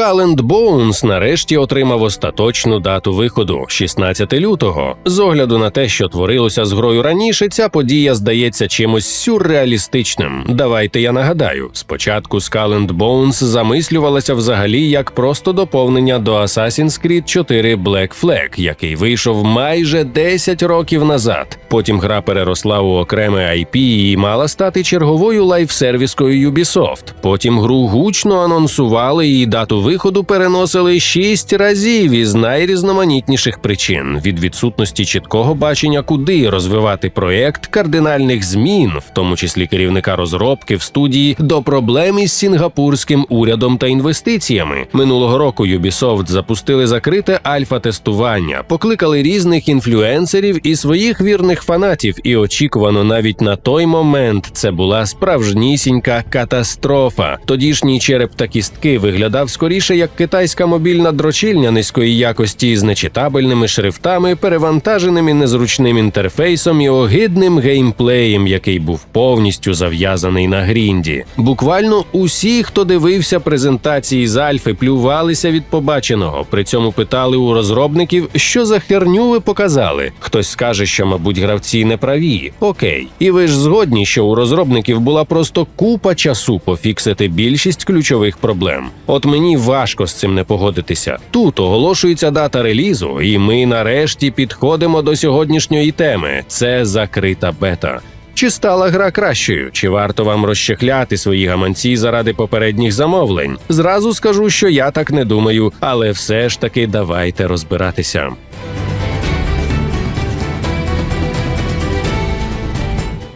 Skull and Bones нарешті отримав остаточну дату виходу 16 лютого. З огляду на те, що творилося з грою раніше, ця подія здається чимось сюрреалістичним. Давайте я нагадаю: спочатку Skull and Bones замислювалася взагалі як просто доповнення до Assassin's Creed 4 Black Flag, який вийшов майже 10 років назад. Потім гра переросла у окреме IP і мала стати черговою лайфсервіскою Ubisoft. Потім гру гучно анонсували і дату виходу переносили шість разів із найрізноманітніших причин: від відсутності чіткого бачення, куди розвивати проект, кардинальних змін, в тому числі керівника розробки в студії, до проблем із сінгапурським урядом та інвестиціями. Минулого року Ubisoft запустили закрите альфа-тестування, покликали різних інфлюенсерів і своїх вірних фанатів, і очікувано навіть на той момент це була справжнісінька катастрофа. Тодішній череп та кістки виглядав скоріше як китайська мобільна дрочильня низької якості з нечитабельними шрифтами, перевантаженими незручним інтерфейсом і огидним геймплеєм, який був повністю зав'язаний на грінді. Буквально усі, хто дивився презентації з Альфи, плювалися від побаченого. При цьому питали у розробників, що за херню ви показали. Хтось скаже, що, мабуть, гравці не праві. Окей, і ви ж згодні, що у розробників була просто купа часу пофіксити більшість ключових проблем. От мені важко з цим не погодитися. Тут оголошується дата релізу, і ми нарешті підходимо до сьогоднішньої теми. Це закрита бета. Чи стала гра кращою? Чи варто вам розчехляти свої гаманці заради попередніх замовлень? Зразу скажу, що я так не думаю, але все ж таки давайте розбиратися.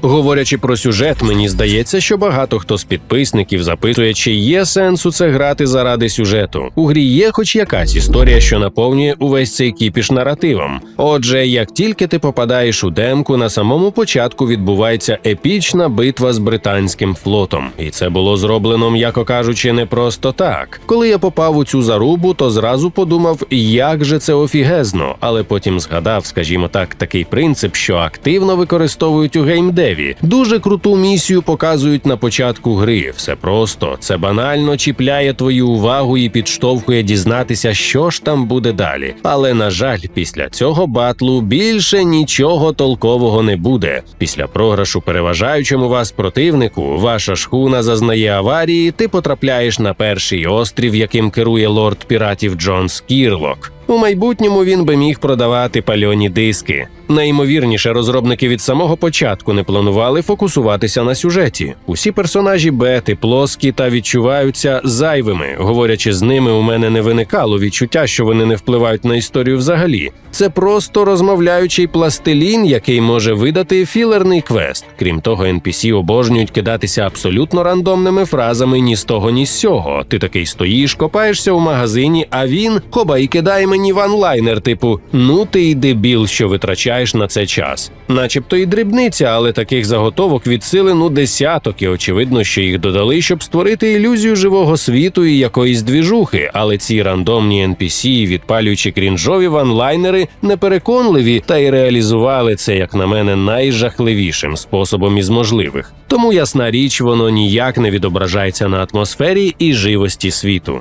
Говорячи про сюжет, мені здається, що багато хто з підписників запитує, чи є сенс у це грати заради сюжету. У грі є хоч якась історія, що наповнює увесь цей кіпіш наративом. Отже, як тільки ти попадаєш у демку, на самому початку відбувається епічна битва з британським флотом, і це було зроблено, м'яко кажучи, не просто так. Коли я попав у цю зарубу, то зразу подумав, як же це офігезно, але потім згадав, скажімо так, такий принцип, що активно використовують у геймдеві. Дуже круту місію показують на початку гри. Все просто це банально чіпляє твою увагу і підштовхує дізнатися, що ж там буде далі. Але на жаль, після цього батлу більше нічого толкового не буде. Після програшу переважаючому вас противнику, ваша шхуна зазнає аварії. Ти потрапляєш на перший острів, яким керує лорд піратів Джон Скірлок. У майбутньому він би міг продавати пальоні диски. Найімовірніше, розробники від самого початку не планували фокусуватися на сюжеті. Усі персонажі бети, плоскі та відчуваються зайвими. Говорячи з ними, у мене не виникало відчуття, що вони не впливають на історію взагалі. Це просто розмовляючий пластилін, який може видати філерний квест. Крім того, NPC обожнюють кидатися абсолютно рандомними фразами ні з того, ні з сього. Ти такий стоїш, копаєшся у магазині, а він хоба і кидає мені ванлайнер, типу Ну ти й дебіл, що витрачаєш на це час. Начебто і дрібниця, але таких заготовок від сили ну десяток, і очевидно, що їх додали, щоб створити ілюзію живого світу і якоїсь двіжухи. Але ці рандомні NPC, відпалюючи крінжові ванлайнери, непереконливі та й реалізували це, як на мене, найжахливішим способом із можливих. Тому ясна річ, воно ніяк не відображається на атмосфері і живості світу.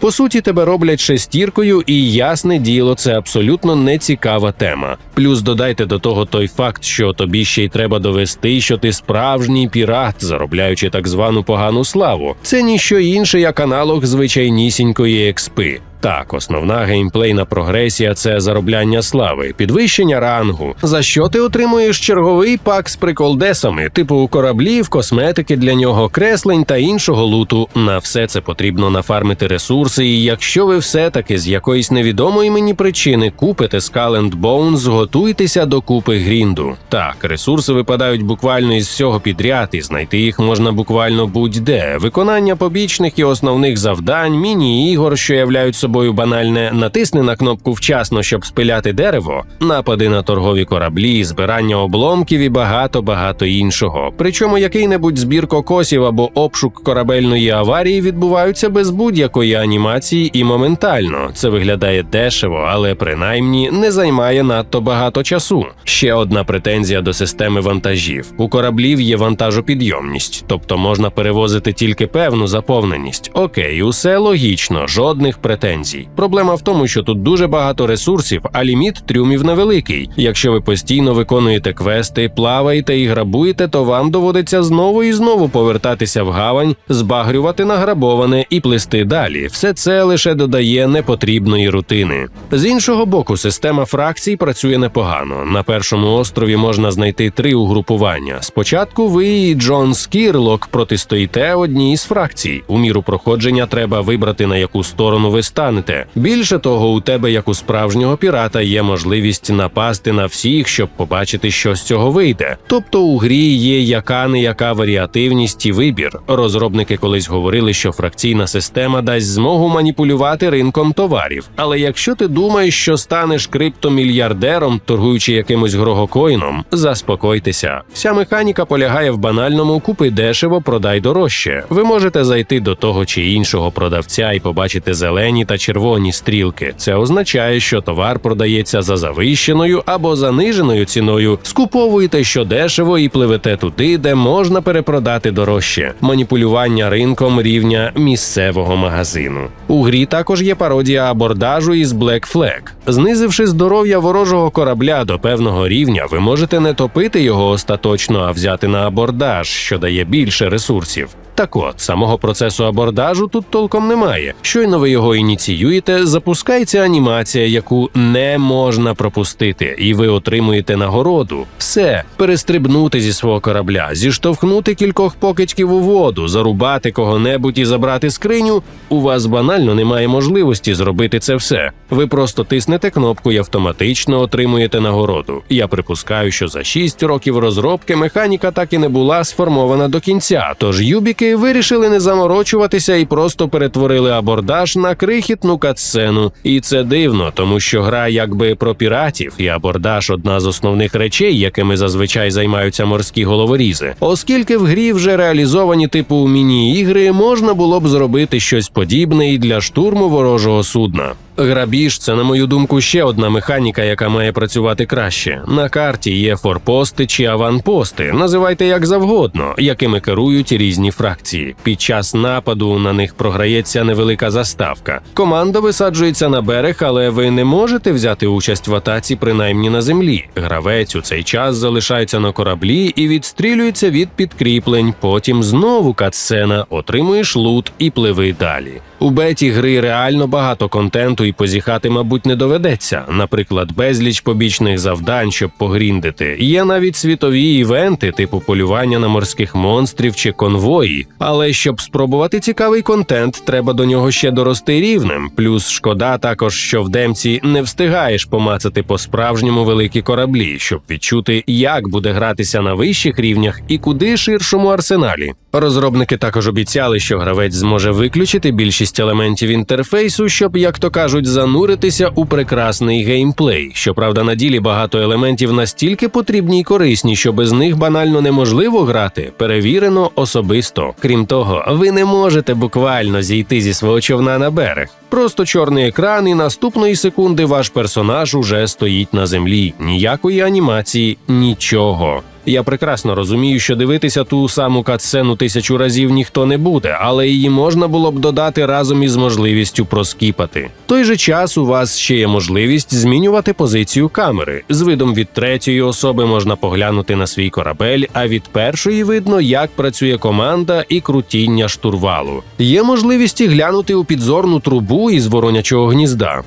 По суті, тебе роблять шестіркою, і ясне діло, це абсолютно нецікава тема. Плюс додайте до того той факт, що тобі ще й треба довести, що ти справжній пірат, заробляючи так звану погану славу. Це ніщо інше, як аналог звичайнісінької експи. Так, основна геймплейна прогресія це заробляння слави, підвищення рангу. За що ти отримуєш черговий пак з приколдесами, типу кораблів, косметики для нього, креслень та іншого луту. На все це потрібно нафармити ресурси. І якщо ви все-таки з якоїсь невідомої мені причини купите Skull Bones, готуйтеся до купи грінду. Так, ресурси випадають буквально із всього підряд, і знайти їх можна буквально будь-де. Виконання побічних і основних завдань, міні-ігор, що являють собою банальне натисни на кнопку вчасно, щоб спиляти дерево, напади на торгові кораблі, збирання обломків і багато багато іншого. Причому який-небудь збір кокосів або обшук корабельної аварії відбуваються без будь-якої анімації і моментально. Це виглядає дешево, але принаймні не займає надто багато часу. Ще одна претензія до системи вантажів: у кораблів є вантажопідйомність, тобто можна перевозити тільки певну заповненість. Окей, усе логічно, жодних претензій. Проблема в тому, що тут дуже багато ресурсів, а ліміт трюмів невеликий. Якщо ви постійно виконуєте квести, плаваєте і грабуєте, то вам доводиться знову і знову повертатися в гавань, збагрювати награбоване і плисти далі. Все це лише додає непотрібної рутини. З іншого боку, система фракцій працює непогано. На першому острові можна знайти три угрупування. Спочатку ви і Джон Скірлок протистоїте одній з фракцій. У міру проходження треба вибрати на яку сторону ви станете. Більше того, у тебе, як у справжнього пірата, є можливість напасти на всіх, щоб побачити, що з цього вийде. Тобто у грі є яка не яка варіативність і вибір. Розробники колись говорили, що фракційна система дасть змогу маніпулювати ринком товарів. Але якщо ти думаєш, що станеш криптомільярдером, торгуючи якимось грогокоїном, заспокойтеся. Вся механіка полягає в банальному купи дешево, продай дорожче. Ви можете зайти до того чи іншого продавця і побачити зелені та червоні стрілки. Це означає, що товар продається за завищеною або заниженою ціною. Скуповуєте що дешево і пливете туди, де можна перепродати дорожче. Маніпулювання ринком рівня місцевого магазину. У грі також є пародія абордажу із Black Flag. Знизивши здоров'я ворожого корабля до певного рівня, ви можете не топити його остаточно, а взяти на абордаж, що дає більше ресурсів. Так от, самого процесу абордажу тут толком немає. Щойно ви його ініціюєте, запускається анімація, яку не можна пропустити, і ви отримуєте нагороду. Все перестрибнути зі свого корабля, зіштовхнути кількох покидьків у воду, зарубати кого-небудь і забрати скриню. У вас банально немає можливості зробити це все. Ви просто тиснете кнопку і автоматично отримуєте нагороду. Я припускаю, що за 6 років розробки механіка так і не була сформована до кінця. Тож юбіки вирішили не заморочуватися і просто перетворили абордаж на крихітну катсцену. І це дивно, тому що гра якби про піратів, і абордаж одна з основних речей, якими зазвичай займаються морські головорізи. Оскільки в грі вже реалізовані типу міні-ігри, можна було б зробити щось подібне і для штурму ворожого судна. Грабіж це, на мою думку, ще одна механіка, яка має працювати краще. На карті є форпости чи аванпости, називайте як завгодно, якими керують різні фракції. Під час нападу на них програється невелика заставка. Команда висаджується на берег, але ви не можете взяти участь в атаці, принаймні на землі. Гравець у цей час залишається на кораблі і відстрілюється від підкріплень. Потім знову катсцена, отримуєш лут і пливи далі. У беті гри реально багато контенту і позіхати, мабуть, не доведеться. Наприклад, безліч побічних завдань, щоб погріндити. Є навіть світові івенти, типу полювання на морських монстрів чи конвої. Але щоб спробувати цікавий контент, треба до нього ще дорости рівнем. Плюс шкода також, що в демці не встигаєш помацати по справжньому великі кораблі, щоб відчути, як буде гратися на вищих рівнях і куди ширшому арсеналі. Розробники також обіцяли, що гравець зможе виключити більшість елементів інтерфейсу, щоб, як то кажуть, зануритися у прекрасний геймплей. Щоправда, на ділі багато елементів настільки потрібні й корисні, що без них банально неможливо грати. Перевірено особисто. Крім того, ви не можете буквально зійти зі свого човна на берег. Просто чорний екран, і наступної секунди ваш персонаж уже стоїть на землі. Ніякої анімації, нічого. Я прекрасно розумію, що дивитися ту саму катсцену тисячу разів ніхто не буде, але її можна було б додати разом із можливістю проскіпати. Той же час у вас ще є можливість змінювати позицію камери. З видом від третьої особи можна поглянути на свій корабель, а від першої видно, як працює команда і крутіння штурвалу. Є можливість і глянути у підзорну трубу із воронячого гнізда.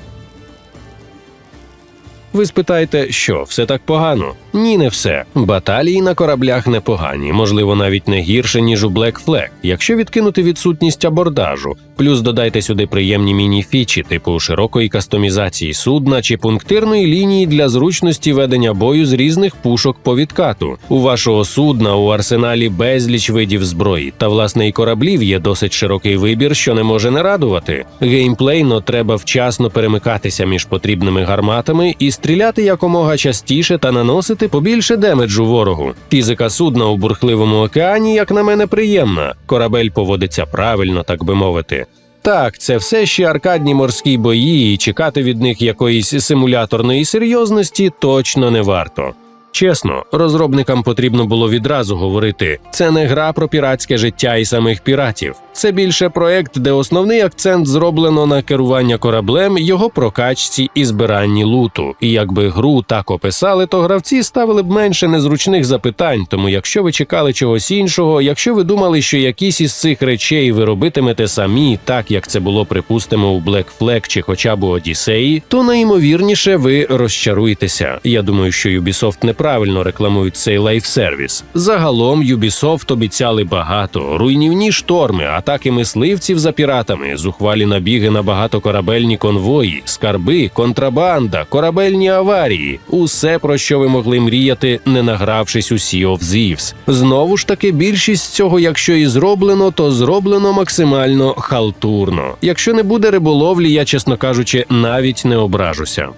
Ви спитаєте, що все так погано? Ні, не все. Баталії на кораблях непогані, можливо, навіть не гірше, ніж у Black Flag, якщо відкинути відсутність абордажу. Плюс додайте сюди приємні міні-фічі, типу широкої кастомізації судна чи пунктирної лінії для зручності ведення бою з різних пушок по відкату. У вашого судна у арсеналі безліч видів зброї, та власне і кораблів є досить широкий вибір, що не може не радувати. Геймплейно треба вчасно перемикатися між потрібними гарматами і стріляти якомога частіше та наносити побільше демеджу ворогу. Фізика судна у бурхливому океані, як на мене, приємна. Корабель поводиться правильно, так би мовити. Так, це все ще аркадні морські бої, і чекати від них якоїсь симуляторної серйозності точно не варто. Чесно, розробникам потрібно було відразу говорити: це не гра про піратське життя і самих піратів. Це більше проект, де основний акцент зроблено на керування кораблем, його прокачці і збиранні луту. І якби гру так описали, то гравці ставили б менше незручних запитань. Тому, якщо ви чекали чогось іншого, якщо ви думали, що якісь із цих речей ви робитимете самі, так як це було припустимо у Black Flag чи хоча б у Одіссеї, то найімовірніше ви розчаруєтеся. Я думаю, що Ubisoft неправильно рекламують цей лайфсервіс. Загалом Ubisoft обіцяли багато руйнівні шторми, атаки мисливців за піратами, зухвалі набіги на багатокорабельні конвої, скарби, контрабанда, корабельні аварії усе про що ви могли мріяти, не награвшись у Sea of Thieves. Знову ж таки, більшість цього, якщо і зроблено, то зроблено максимально халтурно. Якщо не буде риболовлі, я чесно кажучи, навіть не ображуся.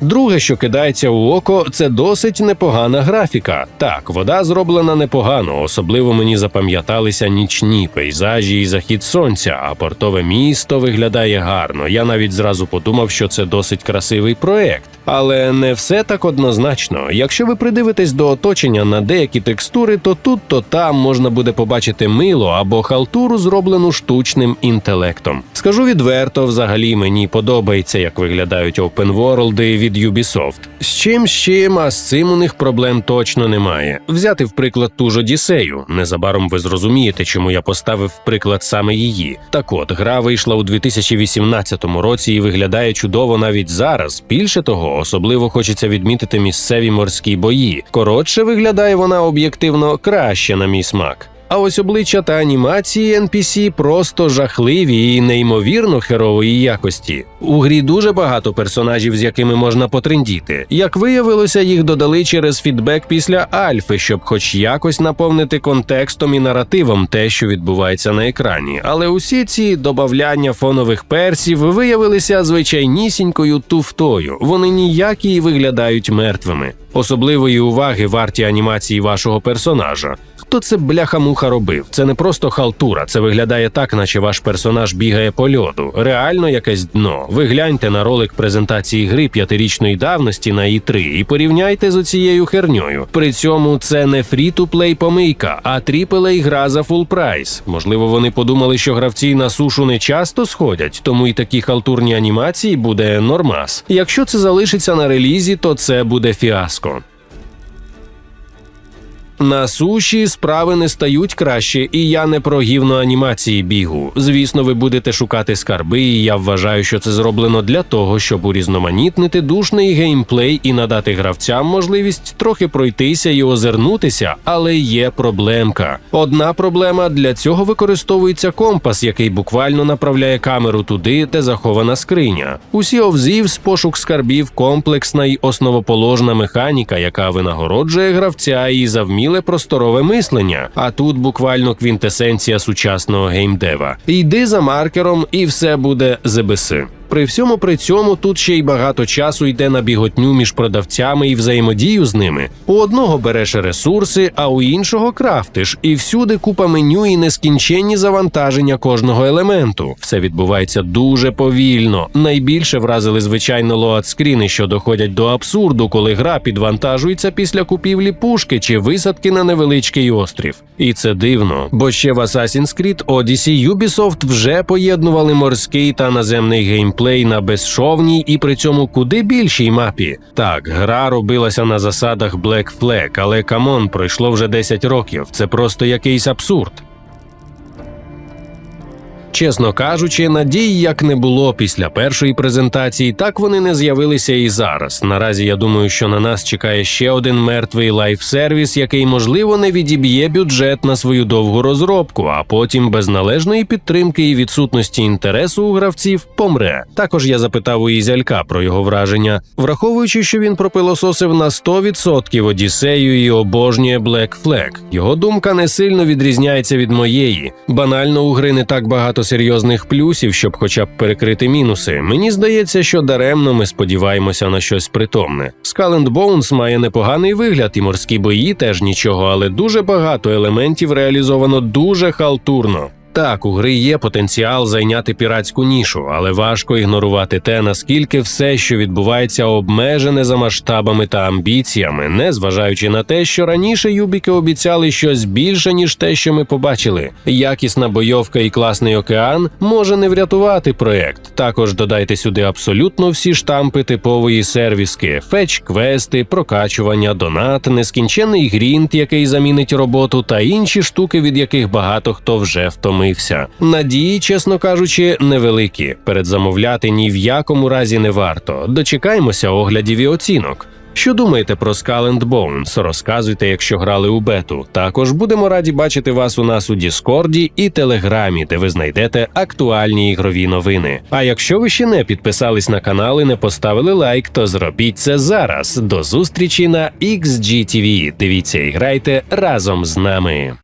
Друге, що кидається у око, це досить непогана графіка. Так, вода зроблена непогано, особливо мені запам'яталися нічні пейзажі і захід сонця, а портове місто виглядає гарно. Я навіть зразу подумав, що це досить красивий проект. Але не все так однозначно. Якщо ви придивитесь до оточення на деякі текстури, то тут, то там можна буде побачити мило або халтуру, зроблену штучним інтелектом. Скажу відверто, взагалі мені подобається, як виглядають опенворлди від Ubisoft. З чим з чим, а з цим у них проблем точно немає. Взяти в приклад ту ж Одіссею. Незабаром ви зрозумієте, чому я поставив приклад саме її. Так от, гра вийшла у 2018 році і виглядає чудово навіть зараз. Більше того, особливо хочеться відмітити місцеві морські бої. Коротше, виглядає вона об'єктивно краще на мій смак. А ось обличчя та анімації NPC просто жахливі і неймовірно херової якості. У грі дуже багато персонажів, з якими можна потрендіти. Як виявилося, їх додали через фідбек після Альфи, щоб хоч якось наповнити контекстом і наративом те, що відбувається на екрані. Але усі ці добавляння фонових персів виявилися звичайнісінькою туфтою. Вони ніякі і виглядають мертвими. Особливої уваги варті анімації вашого персонажа. Хто це бляха-муха робив? Це не просто халтура, це виглядає так, наче ваш персонаж бігає по льоду. Реально якесь дно. Ви гляньте на ролик презентації гри п'ятирічної давності на і 3 і порівняйте з оцією херньою. При цьому це не фрі-ту-плей помийка, а тріпелей гра за фул прайс. Можливо, вони подумали, що гравці на сушу не часто сходять, тому і такі халтурні анімації буде нормас. Якщо це залишиться на релізі, то це буде фіаско. На суші справи не стають краще, і я не про гівно анімації бігу. Звісно, ви будете шукати скарби, і я вважаю, що це зроблено для того, щоб урізноманітнити душний геймплей і надати гравцям можливість трохи пройтися і озирнутися, але є проблемка. Одна проблема для цього використовується компас, який буквально направляє камеру туди, де захована скриня. Усі овзів пошук скарбів комплексна й основоположна механіка, яка винагороджує гравця і завміле просторове мислення. А тут буквально квінтесенція сучасного геймдева. Йди за маркером, і все буде ЗБС. При всьому при цьому тут ще й багато часу йде на біготню між продавцями і взаємодію з ними. У одного береш ресурси, а у іншого крафтиш, і всюди купа меню і нескінченні завантаження кожного елементу. Все відбувається дуже повільно. Найбільше вразили звичайно лоад-скріни, що доходять до абсурду, коли гра підвантажується після купівлі пушки чи висадки на невеличкий острів. І це дивно, бо ще в Assassin's Creed Odyssey Ubisoft вже поєднували морський та наземний геймплей на безшовній і при цьому куди більшій мапі. Так, гра робилася на засадах Black Flag, але камон, пройшло вже 10 років. Це просто якийсь абсурд. Чесно кажучи, надій як не було після першої презентації, так вони не з'явилися і зараз. Наразі я думаю, що на нас чекає ще один мертвий лайф-сервіс, який можливо не відіб'є бюджет на свою довгу розробку, а потім без належної підтримки і відсутності інтересу у гравців помре. Також я запитав у Ізялька про його враження, враховуючи, що він пропилососив на 100% Одіссею і обожнює Black Flag. Його думка не сильно відрізняється від моєї. Банально у гри не так багато серйозних плюсів, щоб хоча б перекрити мінуси. Мені здається, що даремно ми сподіваємося на щось притомне. Скаленд Боунс має непоганий вигляд, і морські бої теж нічого, але дуже багато елементів реалізовано дуже халтурно. Так, у гри є потенціал зайняти піратську нішу, але важко ігнорувати те, наскільки все, що відбувається, обмежене за масштабами та амбіціями, не зважаючи на те, що раніше юбіки обіцяли щось більше, ніж те, що ми побачили. Якісна бойовка і класний океан може не врятувати проект. Також додайте сюди абсолютно всі штампи типової сервіски, фетч, квести, прокачування, донат, нескінченний грінт, який замінить роботу, та інші штуки, від яких багато хто вже втомився. Надії, чесно кажучи, невеликі. Передзамовляти ні в якому разі не варто. Дочекаємося оглядів і оцінок. Що думаєте про Skull and Bones? Розказуйте, якщо грали у бету. Також будемо раді бачити вас у нас у Діскорді і Телеграмі, де ви знайдете актуальні ігрові новини. А якщо ви ще не підписались на канал і не поставили лайк, то зробіть це зараз. До зустрічі на XGTV. Дивіться і грайте разом з нами.